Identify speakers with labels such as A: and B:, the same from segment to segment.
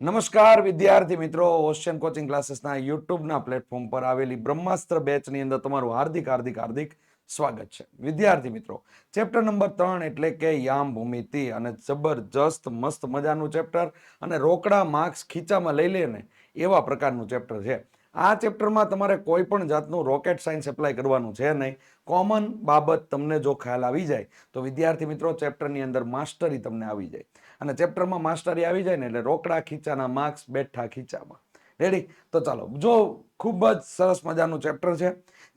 A: નમસ્કાર, વિદ્યાર્થી મિત્રો. ઓશિયન કોચિંગ ક્લાસીસના યુટ્યુબના પ્લેટફોર્મ પર આવેલી બ્રહ્માસ્ત્ર બેચની અંદર તમારું હાર્દિક હાર્દિક હાર્દિક સ્વાગત છે. વિદ્યાર્થી મિત્રો ચેપ્ટર નંબર ત્રણ એટલે કે યામ ભૂમિતિ અને જબરજસ્ત, મસ્ત મજાનું ચેપ્ટર અને રોકડા માર્ક્સ ખીચામાં લઈ લે ને એવા પ્રકારનું ચેપ્ટર છે. આ ચેપ્ટરમાં તમારે કોઈ પણ જાતનું રોકેટ સાયન્સ એપ્લાય કરવાનું છે નહીં. કોમન બાબત તમને જો ખ્યાલ આવી જાય, તો વિદ્યાર્થી મિત્રો ચેપ્ટરની અંદર માસ્ટરી તમને આવી જાય. અને ચેપ્ટરમાં માસ્ટરી આવી જાય ને એટલે રોકડા ખીચાના માર્ક્સ બેઠા ખીચામાં. રેડી તો ચાલો, જો ખૂબ જ સરસ મજાનું ચેપ્ટર છે.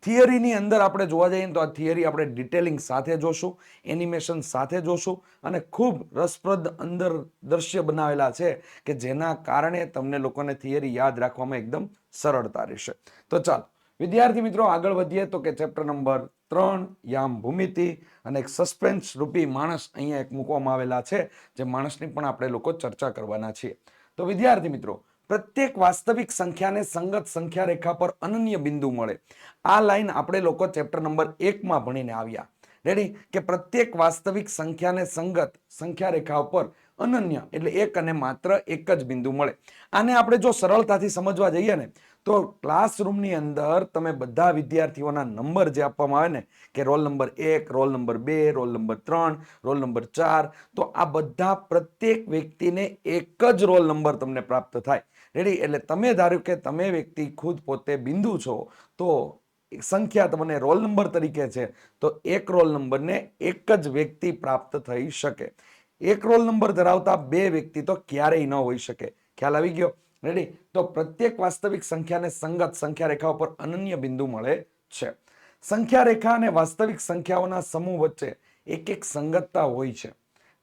A: થિયરીની અંદર આપણે જોવા જઈએ તો આ થિયરી આપણે ડિટેલિંગ સાથે જોશું એનિમેશન સાથે જોશું અને ખૂબ રસપ્રદ અંદર દ્રશ્ય બનાવેલા છે કે જેના કારણે તમને લોકોને થિયરી યાદ રાખવામાં એકદમ સરળતા રહેશે. તો ચાલો, વિદ્યાર્થી મિત્રો આગળ વધીએ તો કે ચેપ્ટર નંબર ત્રણ, યામ ભૂમિતિ અને એક સસ્પેન્સ રૂપી માણસ અહીંયા એક મૂકવામાં આવેલા છે, જે માણસની પણ આપણે લોકો ચર્ચા કરવાના છીએ. તો વિદ્યાર્થી મિત્રો પ્રત્યેક વાસ્તવિક સંખ્યાને સંગત સંખ્યા રેખા પર અનન્ય બિંદુ મળે. આ લાઈન આપણે લોકો ચેપ્ટર નંબર એકમાં ભણીને આવ્યા. રેડી કે પ્રત્યેક વાસ્તવિક સંખ્યાને સંગત સંખ્યા રેખા ઉપર અનન્ય એટલે એક અને માત્ર એક જ બિંદુ મળે. આને આપણે જો સરળતાથી સમજવા જઈએ ને, તો ક્લાસરૂમની અંદર તમે બધા વિદ્યાર્થીઓના નંબર જે આપવામાં આવે ને, કે રોલ નંબર એક, રોલ નંબર બે, રોલ નંબર ત્રણ, રોલ નંબર ચાર, તો આ બધા પ્રત્યેક વ્યક્તિને એક જ રોલ નંબર તમને પ્રાપ્ત થાય. રેડી એટલે તમે ધારો કે તમે વ્યક્તિ ખુદ પોતે બિંદુ છો, તો સંખ્યા તમને રોલ નંબર તરીકે છે. તો એક રોલ નંબરને એક જ વ્યક્તિ પ્રાપ્ત થઈ શકે. એક રોલ નંબર ધરાવતા બે વ્યક્તિ તો ક્યારેય ન હોઈ શકે. ખ્યાલ આવી ગયો? રેડી તો પ્રત્યેક વાસ્તવિક સંખ્યાને સંગત સંખ્યા રેખા ઉપર અનન્ય બિંદુ મળે છે. સંખ્યા રેખા અને વાસ્તવિક સંખ્યાઓના સમૂહ વચ્ચે એક એક સંગતતા હોય છે.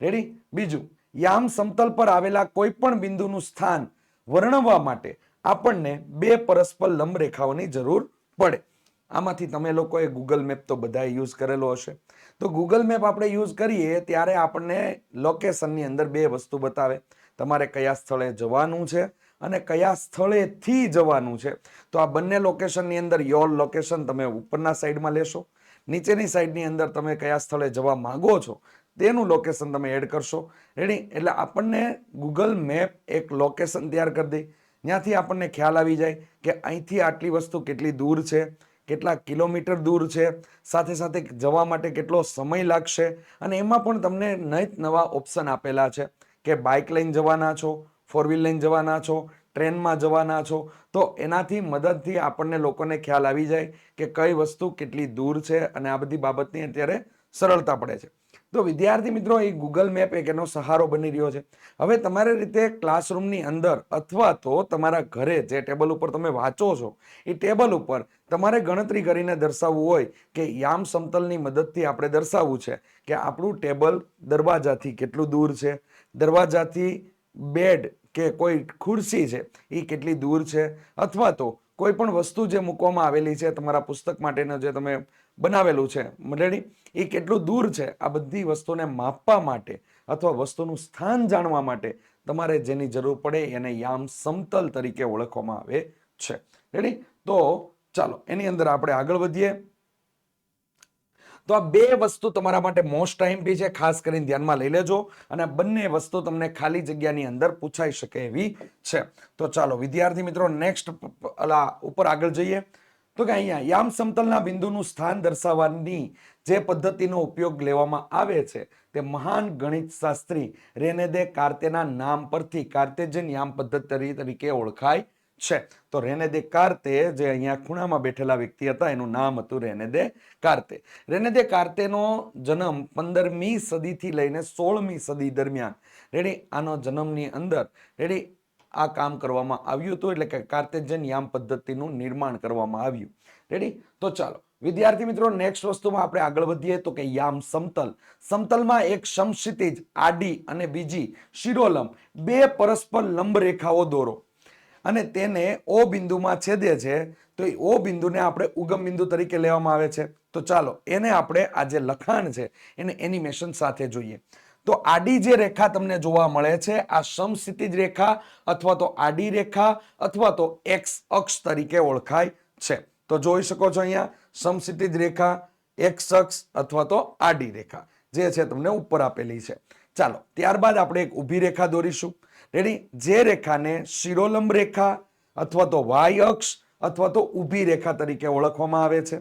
A: રેડી બીજું, યામ સમતલ પર આવેલા કોઈ પણ બિંદુનું સ્થાન વર્ણવવા માટે આપણને બે પરસ્પર લંબ રેખાઓની જરૂર પડે. આમાંથી તમે લોકોએ ગૂગલ મેપ તો બધાએ યુઝ કરેલો હશે. તો ગૂગલ મેપ આપણે યુઝ કરીએ ત્યારે આપણને લોકેશનની અંદર બે વસ્તુ બતાવે. તમારે કયા સ્થળે જવાનું છે અને કયા સ્થળેથી જવાનું છે. તો આ બંને લોકેશનની અંદર યોર લોકેશન તમે ઉપરના સાઈડમાં લેશો. નીચેની સાઈડની અંદર તમે કયા સ્થળે જવા માગો છો તેનું લોકેશન તમે એડ કરશો. રેડી એટલે આપણને ગૂગલ મેપ એક લોકેશન તૈયાર કરી દે. ત્યાંથી આપણને ખ્યાલ આવી જાય કે અહીંથી આટલી વસ્તુ કેટલી દૂર છે, કેટલા કિલોમીટર દૂર છે, સાથે સાથે જવા માટે કેટલો સમય લાગશે અને એમાં પણ તમને નત નવા ઓપ્શન આપેલા છે કે બાઇક લઈને જવાના છો ફોર વ્હીલ લઈને જવાના છો, ટ્રેનમાં જવાના છો. તો એનાથી મદદથી આપણને લોકોને ખ્યાલ આવી જાય કે કઈ વસ્તુ કેટલી દૂર છે અને આ બધી બાબતની અત્યારે સરળતા પડે છે. તો વિદ્યાર્થી મિત્રો, એ ગૂગલ મેપ એક એનો સહારો બની રહ્યો છે. હવે તમારી રીતે ક્લાસરૂમની અંદર અથવા તો તમારા ઘરે જે ટેબલ ઉપર તમે વાંચો છો, એ ટેબલ ઉપર તમારે ગણતરી કરીને દર્શાવવું હોય કે યામ સમતલની મદદથી આપણે દર્શાવવું છે કે આપણું ટેબલ દરવાજાથી કેટલું દૂર છે, દરવાજાથી બેડ કે કોઈ ખુરશી છે એ કેટલી દૂર છે, અથવા તો કોઈ પણ વસ્તુ જે મૂકવામાં આવેલી છે તમારા પુસ્તક માટેનો જે તમે બનાવેલું છે. મંડળી, એ કેટલું દૂર છે? આ બધી વસ્તુને માપવા માટે અથવા વસ્તુનું સ્થાન જાણવા માટે તમારે જેની જરૂર પડે એને યામ સમતલ તરીકે ઓળખવામાં આવે છે. રેડી તો ચાલો, એની અંદર આપણે આગળ વધીએ. તો આ બે વસ્તુ તમારા માટે મોસ્ટ ટાઈમપી છે, ખાસ કરીને ધ્યાનમાં લઈ લેજો અને બંને વસ્તુ તમને ખાલી જગ્યાની અંદર પૂછાઈ શકે એવી છે. તો ચાલો, વિદ્યાર્થી મિત્રો નેક્સ્ટ ઉપર આગળ જઈએ. તો કે અહીંયા યામ સમતલના બિંદુનું સ્થાન દર્શાવવાની જે પદ્ધતિનો ઉપયોગ લેવામાં આવે છે તે મહાન ગણિત શાસ્ત્રી રેનેદે કાર્તેના નામ પરથી કાર્તેજન યામ પદ્ધતિ તરીકે ઓળખાય છે. તો રેનેદે કાર્તે જે અહીંયા ખૂણામાં બેઠેલા વ્યક્તિ હતા એનું નામ હતું રેનેદે કાર્તે. રેનેદે કાર્તેનો જન્મ પંદરમી સદીથી લઈને સોળમી સદી દરમિયાન. રેડી, આનો જન્મની અંદર રેડી આ કામ કરવામાં આવ્યું હતું, એટલે કે કાર્તેજન યામ પદ્ધતિનું નિર્માણ કરવામાં આવ્યું. રેડી તો ચાલો, વિદ્યાર્થી મિત્રો નેક્સ્ટ વસ્તુમાં આપણે આગળ વધીએ તો કે યામ સમતલ. સમતલમાં એક સમક્ષિતિજ આડી અને બીજી શિરોલંબ બે પરસ્પર લંબ રેખાઓ દોરો. અને તેને ઓ બિંદુમાં છેદે છે, તો એ ઓ બિંદુને આપણે ઉગમ બિંદુ તરીકે લેવામાં આવે છે. તો ચાલો, એને આપણે આ જે લખાણ છે, એને એનિમેશન સાથે જોઈએ. તો આડી જે રેખા તમને જોવા મળે છે, આ સમસ્થિતિજ રેખા અથવા તો આડી રેખા અથવા તો એક્સ અક્ષ તરીકે ઓળખાય છે. તો જોઈ શકો છો અહીંયા સમસ્થિતિજ રેખા એક્સ અક્ષ અથવા તો આડી રેખા જે છે તમને ઉપર આપેલી છે. ચાલો, ત્યારબાદ આપણે એક ઊભી રેખા દોરીશું. રેડી જે રેખાને શિરોલંબ રેખા અથવા તો વાય અક્ષ અથવા તો ઊભી રેખા તરીકે ઓળખવામાં આવે છે.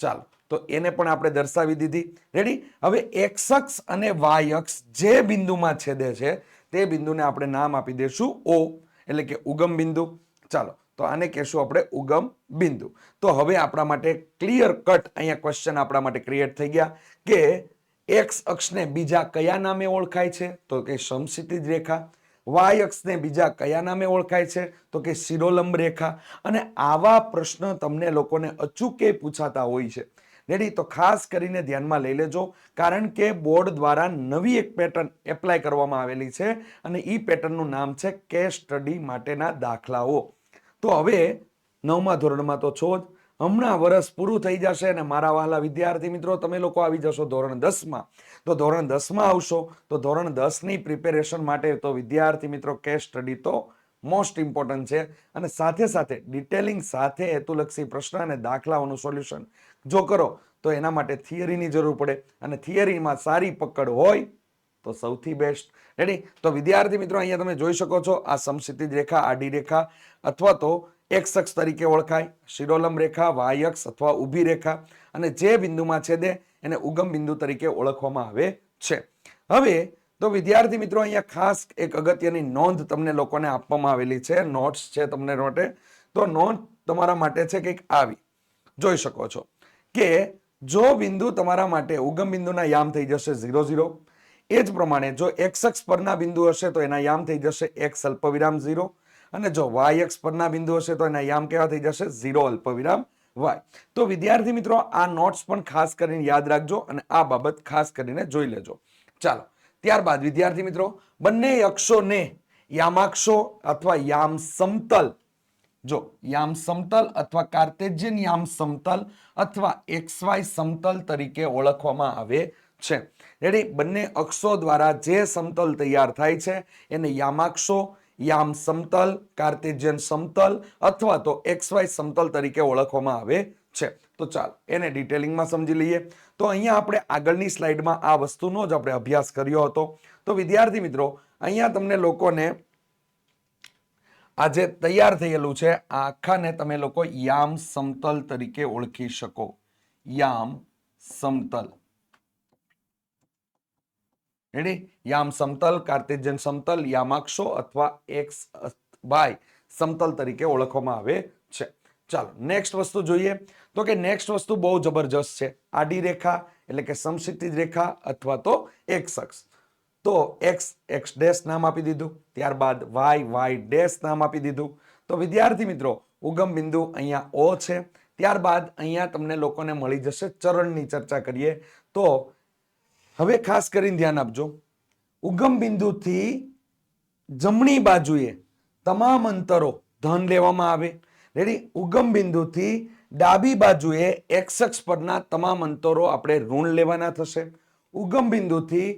A: ચાલો તો એને પણ આપણે દર્શાવી દીધી. રેડી હવે એક્સ અક્ષ અને વાય અક્ષ જે બિંદુમાં છેદે છે, તે બિંદુને આપણે નામ આપી દઈશું ઓ એટલે કે ઉગમ બિંદુ. ચાલો, તો આને કહેશું આપણે ઉગમ બિંદુ. તો હવે આપણા માટે ક્લિયર કટ અહીંયા ક્વેશ્ચન આપણા માટે ક્રિએટ થઈ ગયા કે એક્સ અક્ષને બીજા કયા નામે ઓળખાય છે? તો કે સમક્ષિતિજ રેખા. વાય અક્ષને બીજા કયા નામે ઓળખાય છે? તો કે શિરોલંબ રેખા. અને આવા પ્રશ્ન તમને લોકોને અચૂકે પૂછાતા હોય છે. રેડી તો ખાસ કરીને ધ્યાનમાં લઈ લેજો, કારણ કે બોર્ડ દ્વારા નવી એક પેટર્ન એપ્લાય કરવામાં આવેલી છે અને એ પેટર્નનું નામ છે કેસ સ્ટડી માટેના દાખલાઓ. તો હવે નવમા ધોરણમાં તો છો જ. હમણાં વર્ષ પૂરું થઈ જશે અને મારા વહાલા વિદ્યાર્થી મિત્રો, તમે લોકો આવી જશો ધોરણ દસમાં. તો ધોરણ દસમાં આવશો. તો ધોરણ દસની પ્રિપેરેશન માટે તો વિદ્યાર્થી મિત્રો કેસ સ્ટડી તો મોસ્ટ ઇમ્પોર્ટન્ટ છે. અને સાથે સાથે ડિટેલિંગ સાથે હેતુલક્ષી પ્રશ્ન અને દાખલાઓનું સોલ્યુશન જો કરો, તો એના માટે થિયરીની જરૂર પડે અને થિયરીમાં સારી પકડ હોય તો સૌથી બેસ્ટ. રેડી તો વિદ્યાર્થી મિત્રો, અહીંયા તમે જોઈ શકો છો, આ સમક્ષિતિજ રેખા, આડી રેખા, અથવા તો એક્સ અક્ષ તરીકે ઓળખાય, શિરોલંબ રેખા વાય અક્ષ અથવા ઊભી રેખા, અને જે બિંદુમાં છેદે એને ઉગમ બિંદુ તરીકે ઓળખવામાં આવે છે. હવે, તો વિદ્યાર્થી મિત્રો, અહીંયા ખાસ એક અગત્યની નોંધ તમને લોકોને આપવામાં આવેલી છે. નોટ્સ છે તમને માટે. તો નોંધ તમારા માટે છે કંઈક આવી. જોઈ શકો છો. કે જો બિંદુ તમારા માટે ઉગમ બિંદુના યામ થઈ જશે ઝીરો ઝીરો, એ જ પ્રમાણે જો એક્સ અક્ષ પરના બિંદુ હશે તો એના યામ થઈ જશે એક્સ અલ્પવિરામ ઝીરો અને જો વાય અક્ષ પરના બિંદુ હશે તો એના યામ કેવા થઈ જશે ઝીરો અલ્પવિરામ વાય તો વિદ્યાર્થી મિત્રો, આ નોટ્સ પણ ખાસ કરીને યાદ રાખજો અને આ બાબત ખાસ કરીને જોઈ લેજો. ચાલો, ત્યારબાદ વિદ્યાર્થી મિત્રો, બંને અક્ષોને યામાક્ષો અથવા યામ સમતલ જો યામ સમતલ અથવા કાર્તેજ્યન યામ સમતલ અથવા એક્સ વાય સમતલ તરીકે ઓળખવામાં આવે છે. રેડી બંને અક્ષો દ્વારા જે સમતલ તૈયાર થાય છે, એને યામાક્ષો, યામ સમતલ, કાર્તેજિયન સમતલ અથવા તો એક્સ વાય સમતલ તરીકે ઓળખવામાં આવે છે. તો ચાલ, એને ડિટેલિંગમાં સમજી લઈએ. તો અહીંયા આપણે આગળની સ્લાઇડમાં આ વસ્તુનો જ આપણે અભ્યાસ કર્યો હતો. તો વિદ્યાર્થી મિત્રો, અહીંયા તમને લોકોને આ જે તૈયાર થયેલું છે આ આખાને તમે લોકો યામ સમતલ તરીકે ઓળખી શકો. યામ સમતલ. રેડી યામ સમતલ કાર્તેજ્યન સમતલ, યામાક્ષો અથવા એક્સ વાય સમતલ તરીકે ઓળખવામાં આવે છે. ચાલો નેક્સ્ટ વસ્તુ જોઈએ. તો કે નેક્સ્ટ વસ્તુ બહુ જબરજસ્ત છે. આડી રેખા એટલે કે સમક્ષિતિજ રેખા અથવા તો એક્સ અક્ષ. તો એક્સ એક્સ ડેશ નામ આપી દીધું. ત્યારબાદ વાય વાય ડેશ નામ આપી દીધું. તો વિદ્યાર્થી મિત્રો, ઉગમ બિંદુ અહીંયા ઓ છે. ત્યારબાદ અહીંયા તમને લોકોને મળી જશે ચરણની ચર્ચા કરીએ. તો હવે ખાસ કરીને ધ્યાન આપજો. ઉગમ બિંદુથી જમણી બાજુએ તમામ અંતરો ધન લેવામાં આવે. રેડી ઉગમ બિંદુથી ડાબી બાજુએ એક્સ પરના તમામ અંતરો આપણે ઋણ લેવાના થશે. ઉગમ બિંદુથી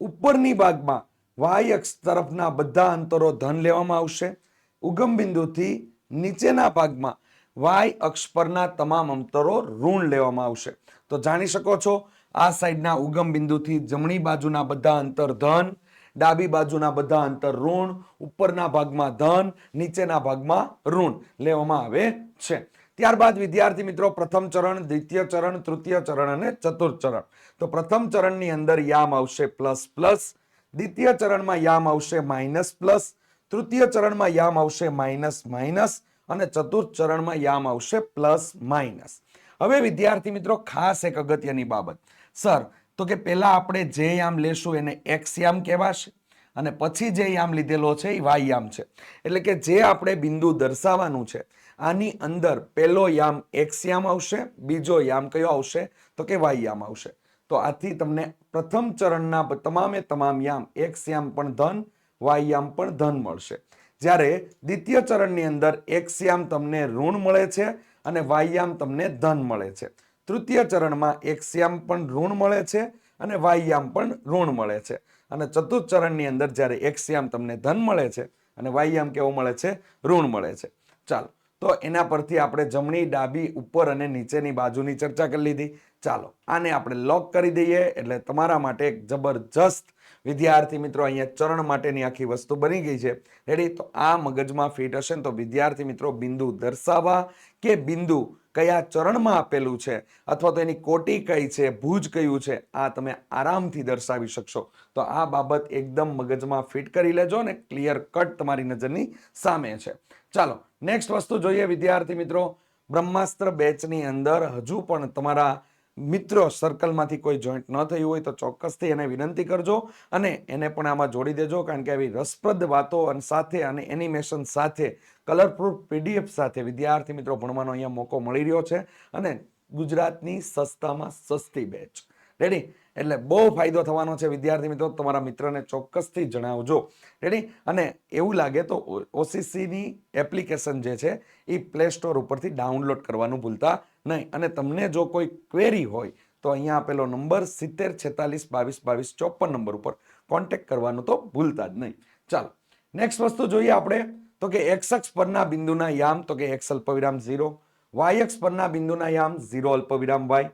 A: ઉપરની ભાગમાં વાય અક્ષ તરફના બધા અંતરો ધન લેવામાં આવશે. ઉગમ બિંદુથી નીચેના ભાગમાં વાય અક્ષ પરના તમામ અંતરો ઋણ લેવામાં આવશે. તો જાણી શકો છો, આ સાઈડના ઉગમ બિંદુથી જમણી બાજુના બધા અંતર ધન, ડાબી બાજુના બધા અંતર ઋણ, ઉપરના ભાગમાં ધન, નીચેના ભાગમાં ઋણ લેવામાં આવે છે. ત્યારબાદ વિદ્યાર્થી મિત્રો પ્રથમ ચરણ, દ્વિતીય ચરણ, તૃતીય ચરણ અને ચતુર્થ ચરણ. તો પ્રથમ ચરણની અંદર યામ આવશે પ્લસ પ્લસ, દ્વિતીય ચરણમાં યામ આવશે માઇનસ પ્લસ, તૃતીય ચરણમાં યામ આવશે માઇનસ માઇનસ અને ચતુર્થ ચરણમાં યામ આવશે પ્લસ માઇનસ. હવે વિદ્યાર્થી મિત્રો ખાસ એક અગત્યની બાબત. સર, તો કે પેલા આપણે જે યામ લેશું એને એક્સ યામ કહેવાશે અને પછી જે યામ લીધેલો છે એ વાય યામ છે. એટલે કે જે આપણે બિંદુ દર્શાવવાનું છે આની અંદર પહેલો યામ એક્સ યામ આવશે, બીજો યામ કયો આવશે? તો કે વાય યામ આવશે. તો આથી તમને પ્રથમ ચરણના તમામે તમામ યામ એક્સ યામ પણ ધન વાય યામ પણ ધન મળશે. જ્યારે દ્વિતીય ચરણની અંદર એક્સ યામ તમને ઋણ મળે છે અને વાયયામ તમને ધન મળે છે. તૃતીય ચરણમાં એક્સયામ પણ ઋણ મળે છે અને વાયયામ પણ ઋણ મળે છે. અને ચતુર્થ ચરણની અંદર જ્યારે એક્સયામ તમને ધન મળે છે અને વાયયામ કેવો મળે છે? ઋણ મળે છે. ચાલો તો એના પરથી આપણે જમણી ડાબી ઉપર અને નીચેની બાજુની ચર્ચા કરી લીધી. ચાલો, આને આપણે લોક કરી દઈએ એટલે તમારા માટે એક જબરજસ્ત વિદ્યાર્થી મિત્રો અહીંયા ચરણ માટેની આખી વસ્તુ બની ગઈ છે. રેડી તો આ મગજમાં ફિટ હશે ને તો વિદ્યાર્થી મિત્રો બિંદુ દર્શાવવા કે બિંદુ કયા ચરણમાં આપેલું છે અથવા તો એની કોટી કઈ છે, ભુજ કયું છે, આ તમે આરામથી દર્શાવી શકશો. તો આ બાબત એકદમ મગજમાં ફિટ કરી લેજો ને ક્લિયર કટ તમારી નજરની સામે છે. ચાલો નેક્સ્ટ વસ્તુ જોઈએ વિદ્યાર્થી મિત્રો. બ્રહ્માસ્ત્ર બેચની અંદર હજુ પણ તમારા મિત્રો સર્કલમાંથી કોઈ જોઈન્ટ ન થયું હોય તો ચોક્કસથી એને વિનંતી કરજો અને એને પણ આમાં જોડી દેજો, કારણ કે આવી રસપ્રદ વાતો અને સાથે અને એનિમેશન સાથે કલરપ્રૂફ પીડીએફ સાથે વિદ્યાર્થી મિત્રો ભણવાનો અહીંયા મોકો મળી રહ્યો છે. અને ગુજરાતની સસ્તામાં સસ્તી બેચ રેડી એટલે બહુ ફાયદો થવાનો છે, વિદ્યાર્થી મિત્રો. તમારા મિત્રને ચોક્કસથી જણાવજો. રેડી અને એવું લાગે તો ઓસીસીની એપ્લિકેશન જે છે એ પ્લે સ્ટોર ઉપરથી ડાઉનલોડ કરવાનું ભૂલતા નહીં. અને તમને જો કોઈ ક્વેરી હોય, તો અહીંયા આપેલો નંબર સિત્તેર છેતાલીસ બાવીસ બાવીસ ચોપન નંબર ઉપર કોન્ટેક્ટ કરવાનું તો ભૂલતા જ નહીં. ચાલો નેક્સ્ટ વસ્તુ જોઈએ આપણે. તો કે એક્સ અક્ષ પરના બિંદુના યામ, તો કે એક્સ અલ્પવિરામ ઝીરો. વાય અક્ષ પરના બિંદુના યામ ઝીરો અલ્પવિરામ વાય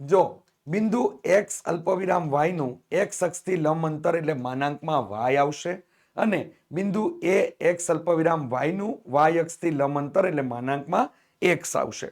A: જો બિંદુ એક્સ અલ્પવિરામ વાયનું એક્સ અક્ષથી લંબ અંતર એટલે માનાંકમાં વાય આવશે અને બિંદુ એ એક્સ અલ્પવિરામ વાયનું વાય અક્ષથી લંબ અંતર એટલે માનાંકમાં એક્સ આવશે.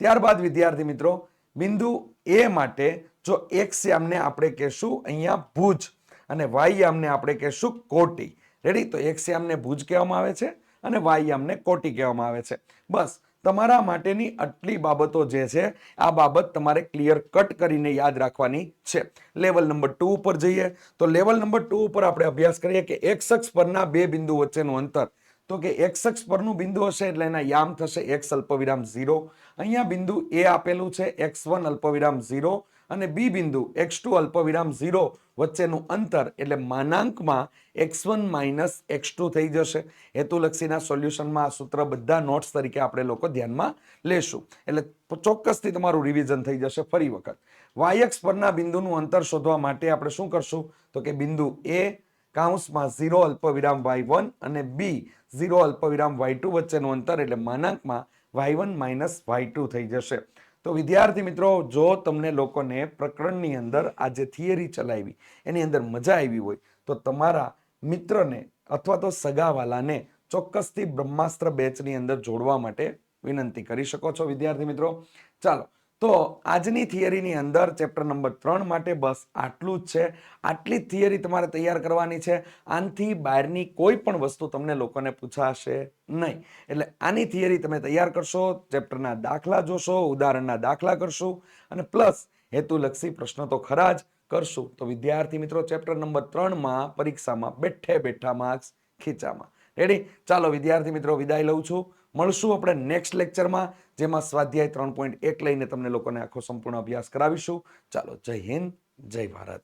A: ત્યારબાદ, વિદ્યાર્થી મિત્રો, બિંદુ એ માટે જો એક્સ યામને આપણે કહેશું અહીંયા ભુજ અને વાય યામને આપણે કહેશું કોટી. રેડી તો એક્સ યામને ભુજ કહેવામાં આવે છે અને વાય યામને કોટી કહેવામાં આવે છે. બસ તમારા માટેની આટલી બાબતો જે છે, આ બાબત તમારે ક્લિયર કટ કરીને યાદ રાખવાની છે. લેવલ નંબર ટુ ઉપર જઈએ. તો લેવલ નંબર ટુ ઉપર આપણે અભ્યાસ કરીએ કે એક શખ્સ પરના બે બિંદુ વચ્ચેનું અંતર. તો કે એક શખ્સ પરનું બિંદુ હશે એટલે એના યામ થશે એક્સ અલ્પવિરામ ઝીરો અહીંયા બિંદુ એ આપેલું છે એક્સ વન અલ્પવિરામ ઝીરો અને બી બિંદુ એક્સ ટુ અલ્પવિરામ ઝીરો વચ્ચેનું અંતર એટલે માનાંકમાં X one minus X two થઈ જશે. હેતુલક્ષીના સોલ્યુશનમાં આ સૂત્ર બધા નોટ્સ તરીકે આપણે લોકો ધ્યાનમાં લેશું. એટલે ચોક્કસથી તમારું રિવિઝન થઈ જશે ફરી વખત. વાયક્સ પરના બિંદુનું અંતર શોધવા માટે આપણે શું કરશું? તો કે બિંદુ એ કાઉન્સમાં ઝીરો અલ્પવિરામ વાય વન અને બી ઝીરો અલ્પવિરામ વાય ટુ વચ્ચેનું અંતર એટલે માનાંકમાં Y one minus Y two થઈ જશે. તો વિદ્યાર્થી મિત્રો, જો તમને લોકોને પ્રકરણની અંદર આ જે થિયરી ચલાવી, એની અંદર મજા આવી હોય, તો તમારા મિત્રને અથવા તો સગાવાલાને ચોક્કસથી બ્રહ્માસ્ત્ર બેચની અંદર જોડવા માટે વિનંતી કરી શકો છો વિદ્યાર્થી મિત્રો. ચાલો તો આજની થિયરીની અંદર ચેપ્ટર નંબર ત્રણ માટે બસ આટલું જ છે. આટલી જ થિયરી તમારે તૈયાર કરવાની છે. આનથી બહારની કોઈ પણ વસ્તુ તમને લોકોને પૂછાશે નહીં. એટલે આની થિયરી તમે તૈયાર કરશો, ચેપ્ટરના દાખલા જોશો, ઉદાહરણના દાખલા કરશો અને પ્લસ હેતુલક્ષી પ્રશ્નો તો ખરા જ કરશું. તો વિદ્યાર્થી મિત્રો, ચેપ્ટર નંબર ત્રણમાં પરીક્ષામાં બેઠે બેઠા માર્ક્સ ખીચામાં. રેડી ચાલો વિદ્યાર્થી મિત્રો, વિદાય લઉં છું. મળશું આપણે નેક્સ્ટ લેક્ચરમાં જેમાં સ્વાધ્યાય ત્રણ પોઈન્ટ એક લઈને તમને લોકોને આખો સંપૂર્ણ અભ્યાસ કરાવીશું. ચાલો જય હિન્દ, જય ભારત.